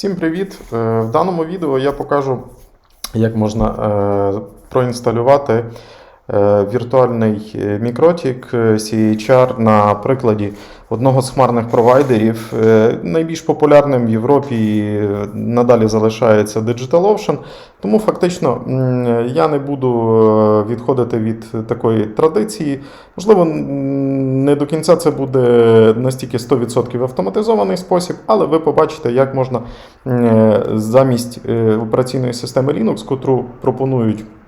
Всім привіт! Е, В даному відео я покажу, як можна е, проінсталювати віртуальний е, мікротік е, CHR на прикладі одного з хмарних провайдерів. Е, Найбільш популярним в Європі е, надалі залишається DigitalOcean. Тому фактично я не буду е, відходити від такої традиції. Можливо, не до кінця це буде настільки 100% автоматизований спосіб, але ви побачите, як можна е, замість е, операційної системи Linux, котру пропонують е,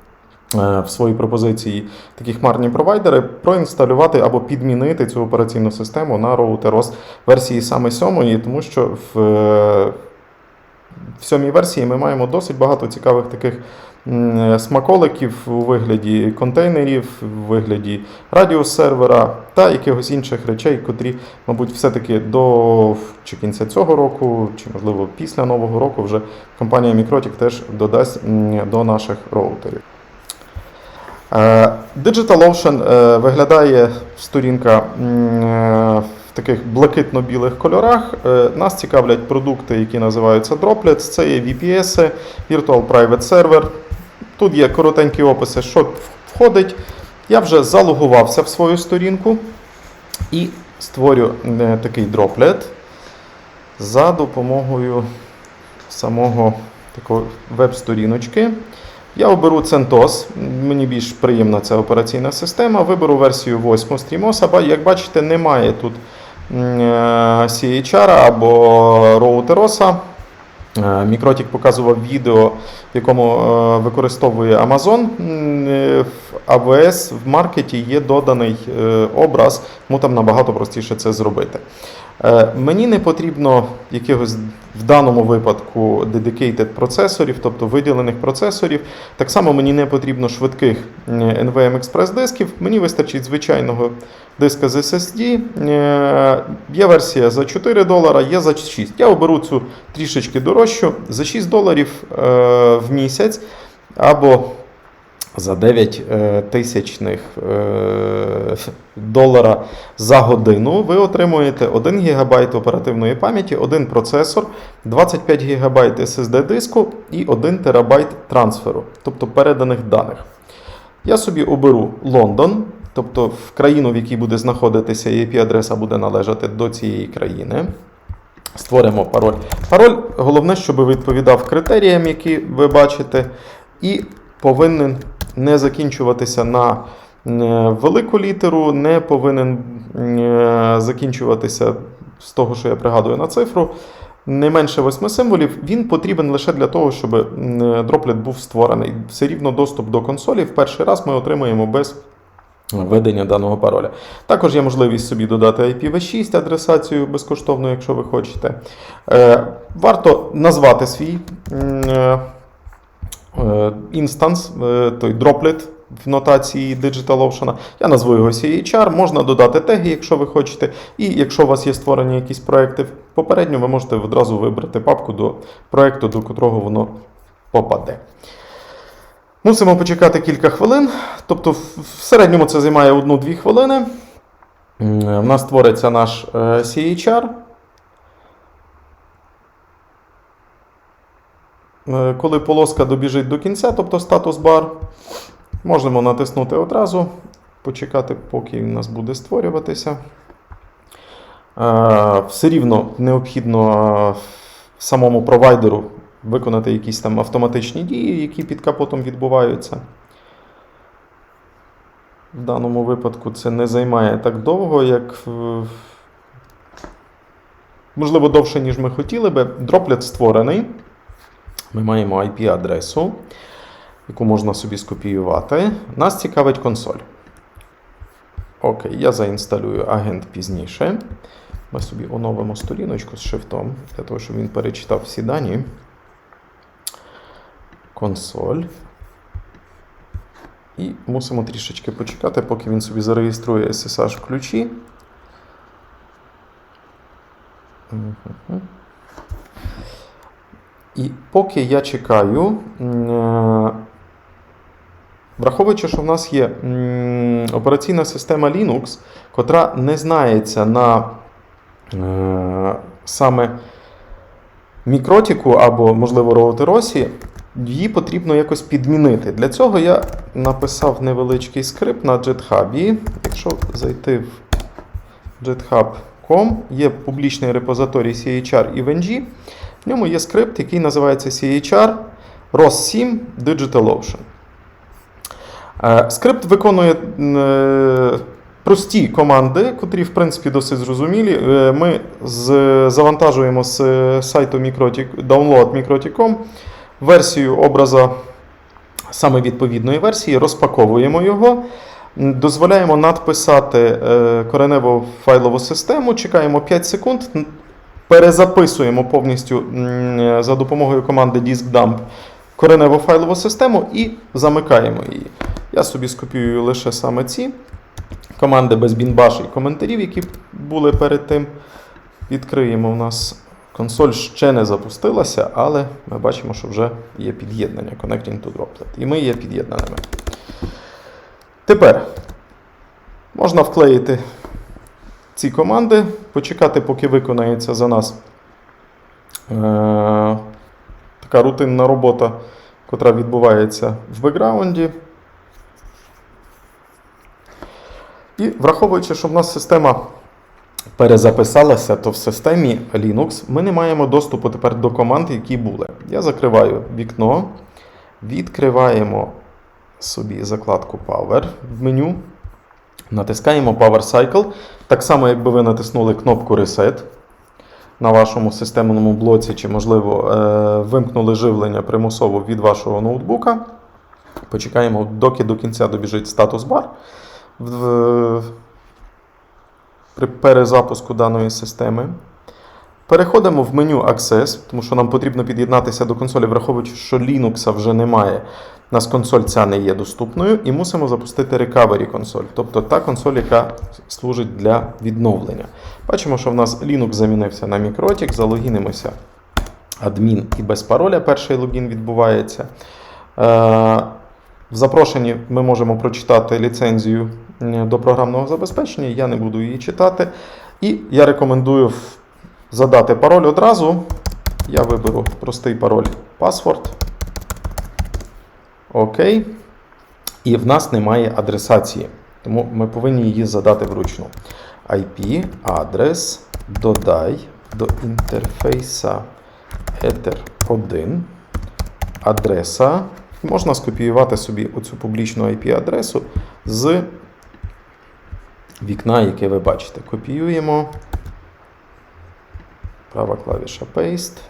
в своїй пропозиції такі хмарні провайдери, проінсталювати або підмінити цю операційну систему на роутер OS версії саме 7, тому що в, е, в сьомій версії ми маємо досить багато цікавих таких смаколиків у вигляді контейнерів, у вигляді радіосервера та якихось інших речей, котрі, мабуть, все-таки до чи кінця цього року, чи можливо після нового року вже компанія Mikrotik теж додасть до наших роутерів. Е, DigitalOcean е, виглядає сторінка е, в таких блакитно-білих кольорах. Нас цікавлять продукти, які називаються Droplets. Це є VPS, Virtual Private Server. Тут є коротенькі описи, що входить. Я вже залогувався в свою сторінку і створю такий дроплет за допомогою самого веб-сторіночки. Я оберу CentOS, мені більш приємна ця операційна система. Виберу версію 8 StreamOS. Як бачите, немає тут е, CHR або роутероса. Е, Мікротік показував відео, в якому е, використовує Amazon. В AWS в маркеті є доданий образ, тому там набагато простіше це зробити. Е, Мені не потрібно якихось в даному випадку dedicated процесорів, тобто виділених процесорів. Так само мені не потрібно швидких NVMe Express дисків. Мені вистачить звичайного диска з SSD. Е, Є версія за 4 долара, є за 6. Я оберу цю трішечки дорожчу за 6 доларів е, в місяць або за 9 е, тисячних е, долара за годину ви отримуєте 1 ГБ оперативної пам'яті, один процесор, 25 ГБ SSD диску і 1 ТБ трансферу, тобто переданих даних. Я собі оберу Лондон, тобто в країну, в якій буде знаходитися IP-адреса, буде належати до цієї країни. Створимо пароль. Пароль головне, щоб відповідав критеріям, які ви бачите, і повинен не закінчуватися на е, велику літеру, не повинен е, закінчуватися з того, що я пригадую на цифру. Не менше восьми символів, він потрібен лише для того, щоб м, дроплет був створений. Все рівно доступ до консолі в перший раз ми отримаємо без введення даного пароля. Також є можливість собі додати IPv6 адресацію безкоштовно, якщо ви хочете. Е, Варто назвати свій е, е, інстанс, е, той дроплет в нотації DigitalOcean. Я назву його CHR, можна додати теги, якщо ви хочете. І якщо у вас є створені якісь проекти попередньо, ви можете одразу вибрати папку до проекту, до котрого воно попаде. Мусимо почекати кілька хвилин. Тобто, в середньому це займає 1-2 хвилини. М, В нас створиться наш е, CHR. Коли полоска добіжить до кінця, тобто статус бар, можемо натиснути одразу, почекати, поки він у нас буде створюватися. Е, Все рівно необхідно е, самому провайдеру виконати якісь там автоматичні дії, які під капотом відбуваються. В даному випадку це не займає так довго, як. е, Можливо, довше, ніж ми хотіли би. Дроплет створений. Ми маємо IP-адресу, яку можна собі скопіювати. Нас цікавить консоль. Окей, я заінсталюю агент пізніше. Ми собі оновимо сторіночку з шрифтом, для того, щоб він перечитав всі дані. Консоль. І мусимо трішечки почекати, поки він собі зареєструє SSH ключі. Мгм. І поки я чекаю, е, враховуючи, що в нас є операційна система Linux, котра не знається на е, саме мікротіку або, можливо, роутеросі, її потрібно якось підмінити. Для цього я написав невеличкий скрипт на GitHub. Якщо зайти в github.com, є публічний репозиторій CHR і VNG. В ньому є скрипт, який називається CHR ROS7 DigitalOcean. Е, Скрипт виконує е, прості команди, котрі, в принципі, досить зрозумілі. Е, Ми завантажуємо з сайту download Microtik.com версію образа саме відповідної версії, розпаковуємо його. Дозволяємо надписати кореневу файлову систему, чекаємо 5 секунд, перезаписуємо повністю за допомогою команди diskdump кореневу файлову систему і замикаємо її. Я собі скопіюю лише саме ці команди без бінбаш і коментарів, які були перед тим. Відкриємо у нас. Консоль ще не запустилася, але ми бачимо, що вже є під'єднання Connecting to Droplet. І ми є під'єднаними. Тепер можна вклеїти ці команди, почекати, поки виконається за нас е- така рутинна робота, котра відбувається в бекграунді. І враховуючи, що в нас система перезаписалася, то в системі Linux ми не маємо доступу тепер до команд, які були. Я закриваю вікно, відкриваємо собі закладку Power в меню, натискаємо Power Cycle. Так само, якби ви натиснули кнопку Reset на вашому системному блоці, чи, можливо, е, вимкнули живлення примусово від вашого ноутбука. Почекаємо, доки до кінця добіжить статус бар. При перезапуску даної системи. Переходимо в меню Access, тому що нам потрібно під'єднатися до консолі, враховуючи, що Linux вже немає. У нас консоль ця не є доступною, і мусимо запустити Recovery консоль, тобто та консоль, яка служить для відновлення. Бачимо, що в нас Linux замінився на Microtik, залогінимося адмін і без пароля перший логін відбувається. Е, в запрошенні ми можемо прочитати ліцензію до програмного забезпечення, я не буду її читати. І я рекомендую в- задати пароль одразу. Я виберу простий пароль password. Окей. І в нас немає адресації, тому ми повинні її задати вручну. IP, адрес, додай до інтерфейса Ether 1, адреса. Можна скопіювати собі оцю публічну IP-адресу з вікна, яке ви бачите. Копіюємо. Права клавіша Paste.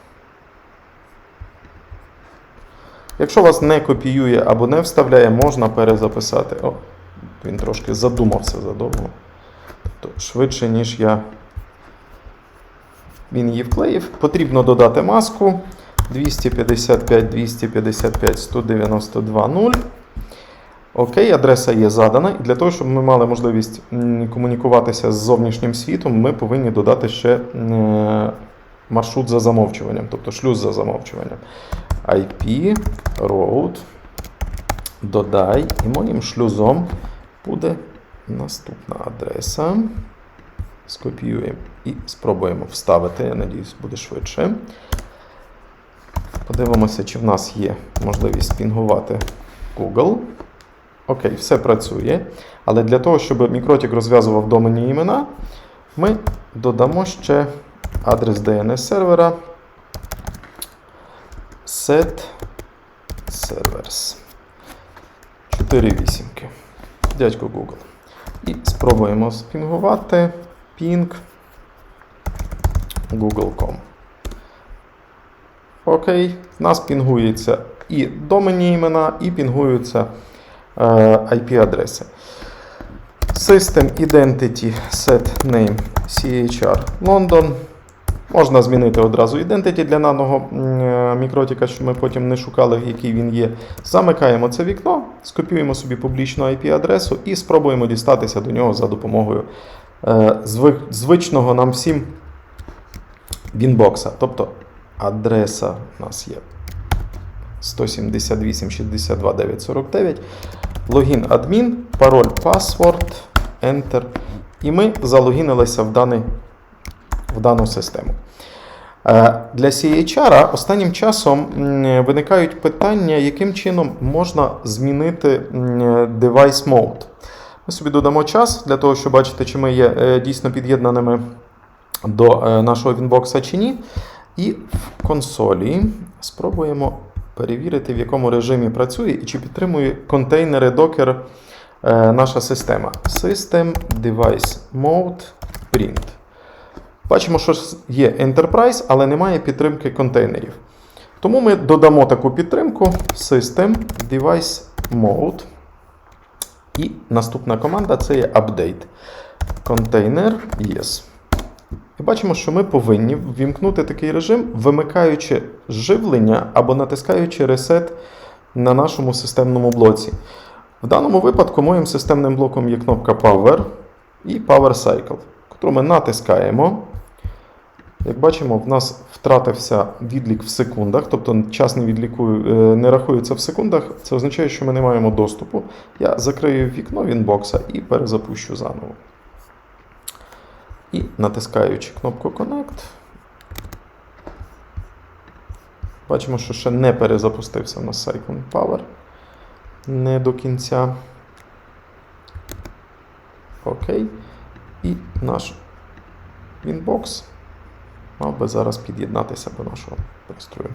Якщо вас не копіює або не вставляє, можна перезаписати. О, він трошки задумався задовго. Тобто швидше, ніж я він її вклеїв. Потрібно додати маску 255 255 192 0. Окей, адреса є задана. І для того, щоб ми мали можливість комунікуватися з зовнішнім світом, ми повинні додати ще е, маршрут за замовчуванням, тобто шлюз за замовчуванням. IP, road, додай, і моїм шлюзом буде наступна адреса. Скопіюємо і спробуємо вставити. Я надіюсь, буде швидше. Подивимося, чи в нас є можливість пінгувати Google. Окей, все працює. Але для того, щоб Мікротік розв'язував доменні імена, ми додамо ще адрес DNS сервера set servers 4 вісімки. Дядько Google. І спробуємо спінгувати ping google.com. Окей, в нас пінгується і доменні імена, і пінгуються е, IP-адреси. System Identity Set Name CHR London. Можна змінити одразу Identity для даного м, е, мікротіка, щоб ми потім не шукали, який він є. Замикаємо це вікно, скопіюємо собі публічну IP-адресу і спробуємо дістатися до нього за допомогою е, звичного нам всім Вінбокса. Тобто адреса у нас є 178 62 949. Логін адмін, пароль password, Enter. І ми залогінилися в, даний, в дану систему. Е, Для CHR останнім часом виникають питання, яким чином можна змінити device mode. Ми собі додамо час для того, щоб бачити, чи ми є е, дійсно під'єднаними до е, нашого Winbox чи ні. І в консолі спробуємо перевірити, в якому режимі працює і чи підтримує контейнери Docker наша система. System Device Mode Print. Бачимо, що є Enterprise, але немає підтримки контейнерів. Тому ми додамо таку підтримку System Device Mode. І наступна команда це є Update. Container Yes. І бачимо, що ми повинні ввімкнути такий режим, вимикаючи живлення або натискаючи Reset на нашому системному блоці. В даному випадку моїм системним блоком є кнопка Power і Power Cycle, яку ми натискаємо. Як бачимо, в нас втратився відлік в секундах, тобто час не, відлікую, е, не рахується в секундах. Це означає, що ми не маємо доступу. Я закрию вікно Winbox і перезапущу заново. І натискаючи кнопку Connect, бачимо, що ще не перезапустився в нас Cycling Power. Не до кінця. Окей. І наш Winbox мав би зараз під'єднатися до нашого пристрою.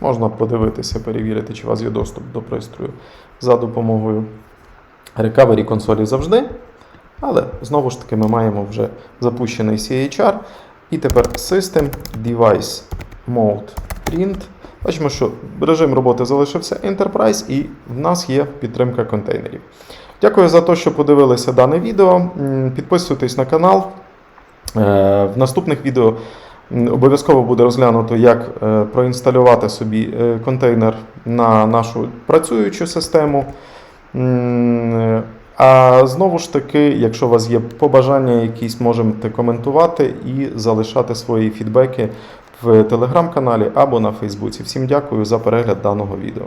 Можна подивитися, перевірити, чи у вас є доступ до пристрою за допомогою Recovery консолі завжди. Але знову ж таки ми маємо вже запущений CHR. І тепер System Device Mode Print. Бачимо, що режим роботи залишився Enterprise і в нас є підтримка контейнерів. Дякую за те, що подивилися дане відео. Підписуйтесь на канал. Е, В наступних відео обов'язково буде розглянуто, як е, проінсталювати собі е, контейнер на нашу працюючу систему. А знову ж таки, якщо у вас є побажання якісь, можете коментувати і залишати свої фідбеки в телеграм-каналі або на Фейсбуці. Всім дякую за перегляд даного відео.